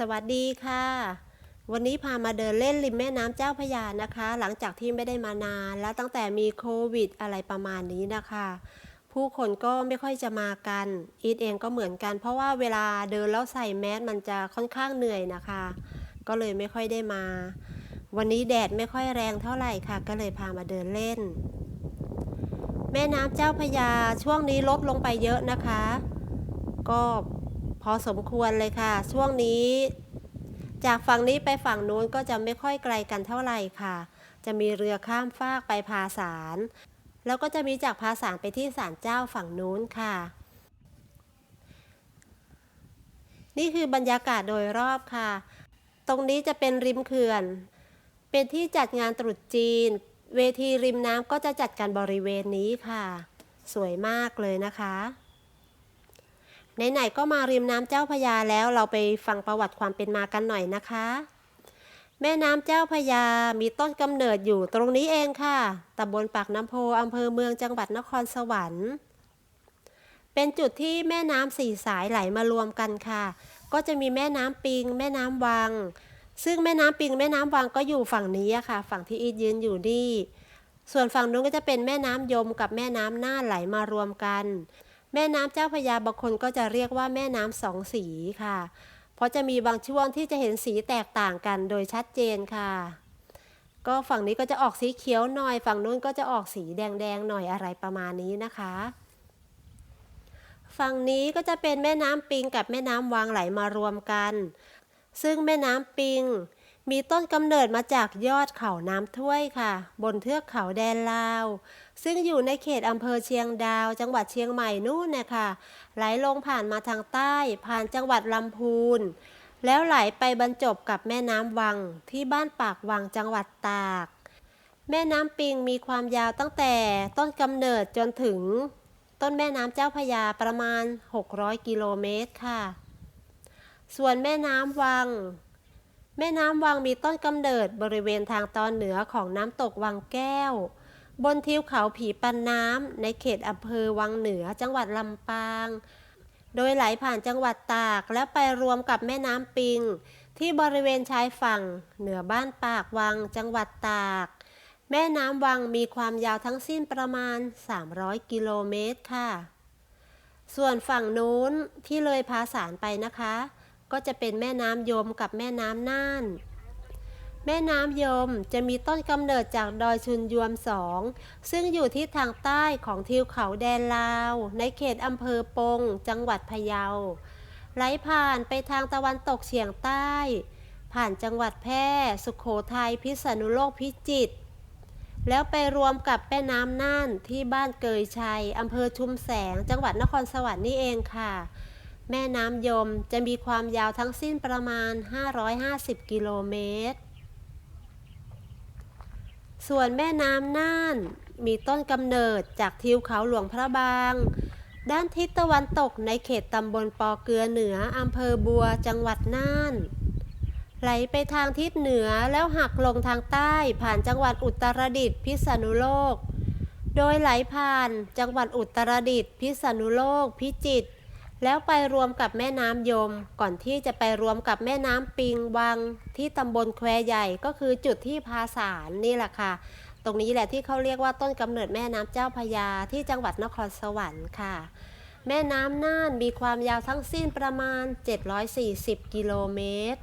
สวัสดีค่ะ วันนี้พามาเดินเล่นริมแม่น้ำเจ้าพยานะคะ หลังจากที่ไม่ได้มานานแล้วตั้งแต่มีโควิดอะไรประมาณนี้นะคะ ผู้คนก็ไม่ค่อยจะมากัน อีทเองก็เหมือนกัน เพราะว่าเวลาเดินแล้วใส่แมสมันจะค่อนข้างเหนื่อยนะคะ ก็เลยไม่ค่อยได้มา วันนี้แดดไม่ค่อยแรงเท่าไหร่ค่ะ ก็เลยพามาเดินเล่น แม่น้ำเจ้าพยาช่วงนี้ลดลงไปเยอะนะคะ ก็ พอสมควรเลยค่ะ ช่วงนี้ จากฝั่งนี้ไปฝั่งนู้นก็จะไม่ค่อยไกลกันเท่าไหร่ค่ะ จะมีเรือข้ามฟากไปพาสาร แล้วก็จะมีจากพาสารไปที่ศาลเจ้าฝั่งนู้นค่ะ นี่คือบรรยากาศโดยรอบค่ะ ตรงนี้จะเป็นริมเขื่อน เป็นที่จัดงานตรุษจีน เวทีริมน้ำก็จะจัดกันบริเวณนี้ค่ะ สวยมากเลยนะคะ ไหนๆก็มาริมน้ำเจ้าพยาแล้วเราไปฟังประวัติความเป็นมากันหน่อยนะคะ แม่น้ำเจ้าพยามีต้นกำเนิดอยู่ตรงนี้เองค่ะตำบลปากน้ำโพอำเภอเมืองจังหวัดนครสวรรค์ เป็นจุดที่แม่น้ำสี่สายไหลมารวมกันค่ะ ก็จะมีแม่น้ำปิง แม่น้ำวัง ซึ่งแม่น้ำปิง แม่น้ำวังก็อยู่ฝั่งนี้ค่ะ ฝั่งที่อีทยืนอยู่นี่ส่วนฝั่งนู้นก็จะเป็นแม่น้ำยมกับแม่น้ำน่านไหลมารวมกัน แม่น้ำเจ้าพยาบางคนก็จะเรียกว่าแม่น้ำสองสีค่ะ เพราะจะมีบางช่วงที่จะเห็นสีแตกต่างกันโดยชัดเจนค่ะ ก็ฝั่งนี้ก็จะออกสีเขียวหน่อย ฝั่งนู้นก็จะออกสีแดงๆหน่อยอะไรประมาณนี้นะคะ ฝั่งนี้ก็จะเป็นแม่น้ำปิงกับแม่น้ำวางไหลมารวมกัน ซึ่งแม่น้ำปิง มีต้นกำเนิดมาจากยอดเขาน้ำถ้วยค่ะ บนเทือกเขาแดนลาว ซึ่งอยู่ในเขตอำเภอเชียงดาว จังหวัดเชียงใหม่นู่นนี่ยค่ะไหลลงผ่านมาทางใต้ ผ่านจังหวัดลำพูน แล้วไหลไปบรรจบกับแม่น้ำวังที่บ้านปากวังจังหวัดตาก แม่น้ำปิงมีความยาวตั้งแต่ต้นกำเนิดจนถึง ต้นแม่น้ำเจ้าพยาประมาณ 600 กิโลเมตรค่ะ ส่วนแม่น้ำวัง แม่น้ำวังมีต้นกำเนิดบริเวณทางตอนเหนือของน้ำตกวังแก้ว บนทิวเขาผีปันน้ำในเขตอำเภอวังเหนือจังหวัดลำปาง โดยไหลผ่านจังหวัดตากและไปรวมกับแม่น้ำปิง ที่บริเวณชายฝั่ง เหนือบ้านปากวังจังหวัดตาก แม่น้ำวังมีความยาวทั้งสิ้นประมาณ 300 กิโลเมตรค่ะ ส่วนฝั่งนู้นที่เลยพาสารไปนะคะ ก็จะเป็นแม่น้ำยมกับแม่น้ำน่าน แม่น้ำยมจะมีต้นกำเนิดจากดอยชุนยวมสอง ซึ่งอยู่ที่ทางใต้ของทิวเขาแดนลาว ในเขตอำเภอปง จังหวัดพะเยา ไหลผ่านไปทางตะวันตกเฉียงใต้ ผ่านจังหวัดแพร่สุขโขทัยพิษณุโลกพิจิตรแล้วไปรวมกับแม่น้ำน่านที่บ้านเกยชัยอำเภอชุมแสง จังหวัดนครสวรรค์นี่เองค่ะ แม่น้ำยมจะมีความยาวทั้งสิ้นประมาณ 550 กิโลเมตร ส่วนแม่น้ำน่าน มีต้นกำเนิดจากทิวเขาหลวงพระบาง ด้านทิศตะวันตกในเขตตำบลปอเกลือเหนืออำเภอบัวจังหวัดน่าน ไหลไปทางทิศเหนือแล้วหักลงทางใต้ผ่านจังหวัดอุตรดิตถ์พิษณุโลก โดยไหลผ่านจังหวัดอุตรดิตถ์พิษณุโลก พิจิตร แล้วไปรวมกับแม่น้ำยม ก่อนที่จะไปรวมกับแม่น้ำปิงวัง ที่ตำบลแควใหญ่ก็คือจุดที่พาสารนี่แหละค่ะ ตรงนี้แหละที่เขาเรียกว่าต้นกำเนิดแม่น้ำเจ้าพยาที่จังหวัดนครสวรรค์ค่ะ แม่น้ำน่านมีความยาวทั้งสิ้นประมาณ 740 กิโลเมตร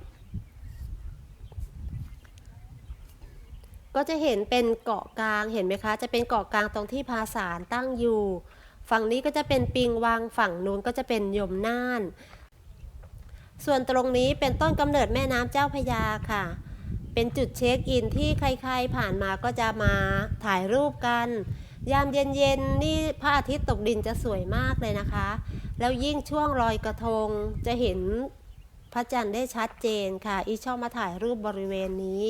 ก็จะเห็นเป็นเกาะกลางเห็นไหมคะ จะเป็นเกาะกลางตรงที่พาสารตั้งอยู่ ฝั่งนี้ก็จะเป็นปิงวังฝั่งนู้นก็จะเป็นยมน่าน ส่วนตรงนี้เป็นต้นกำเนิดแม่น้ำเจ้าพยาค่ะ เป็นจุดเช็คอินที่ใครๆผ่านมาก็จะมาถ่ายรูปกัน ยามเย็นๆนี่พระอาทิตย์ตกดินจะสวยมากเลยนะคะ แล้วยิ่งช่วงลอยกระทงจะเห็นพระจันทร์ได้ชัดเจนค่ะ อีชอบมาถ่ายรูปบริเวณนี้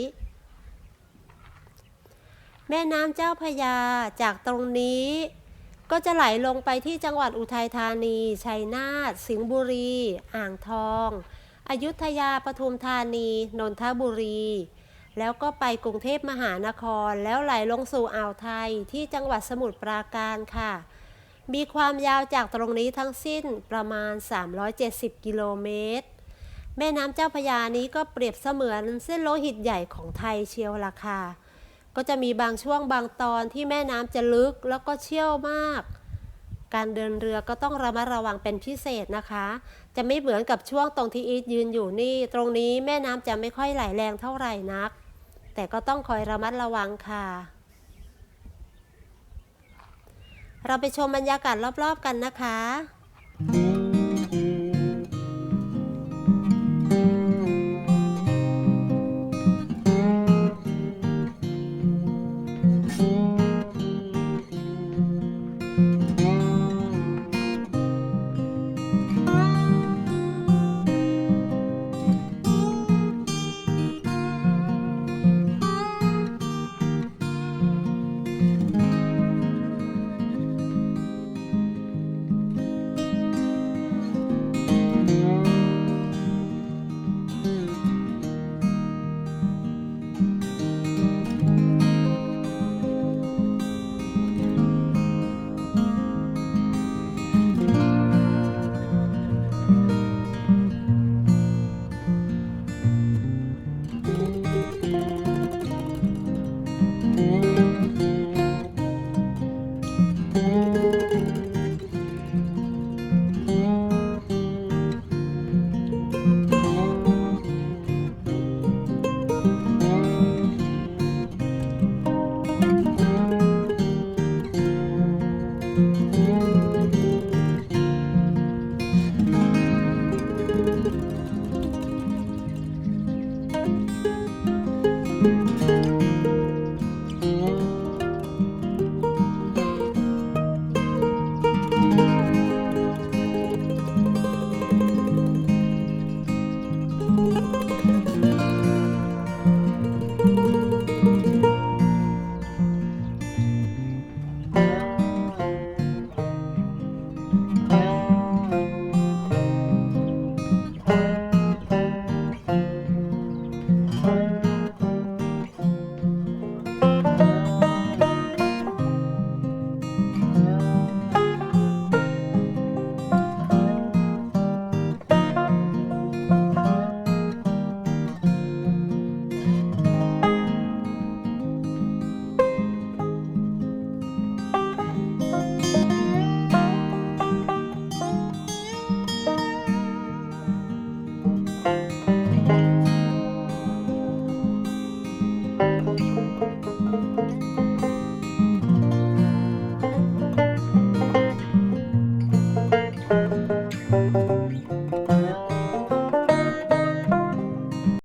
แม่น้ำเจ้าพยาจากตรงนี้ ก็จะไหลลงไปที่จังหวัดอุทัยธานี ชัยนาท สิงห์บุรี อ่างทอง อยุธยา ปทุมธานี นนทบุรี แล้วก็ไปกรุงเทพมหานคร แล้วไหลลงสู่อ่าวไทยที่จังหวัดสมุทรปราการค่ะ มีความยาวจากตรงนี้ทั้งสิ้นประมาณ 370 กิโลเมตร แม่น้ำเจ้าพยานี้ก็เปรียบเสมือนเส้นโลหิตใหญ่ของไทยเชียวล่ะค่ะ ก็จะมีบางช่วงบางตอนที่แม่น้ำจะลึกแล้วก็เชี่ยวมาก การเดินเรือก็ต้องระมัดระวังเป็นพิเศษนะคะ จะไม่เหมือนกับช่วงตรงที่อีทยืนอยู่นี่ ตรงนี้แม่น้ำจะไม่ค่อยไหลแรงเท่าไหร่นัก แต่ก็ต้องคอยระมัดระวังค่ะ เราไปชมบรรยากาศรอบๆกันนะคะ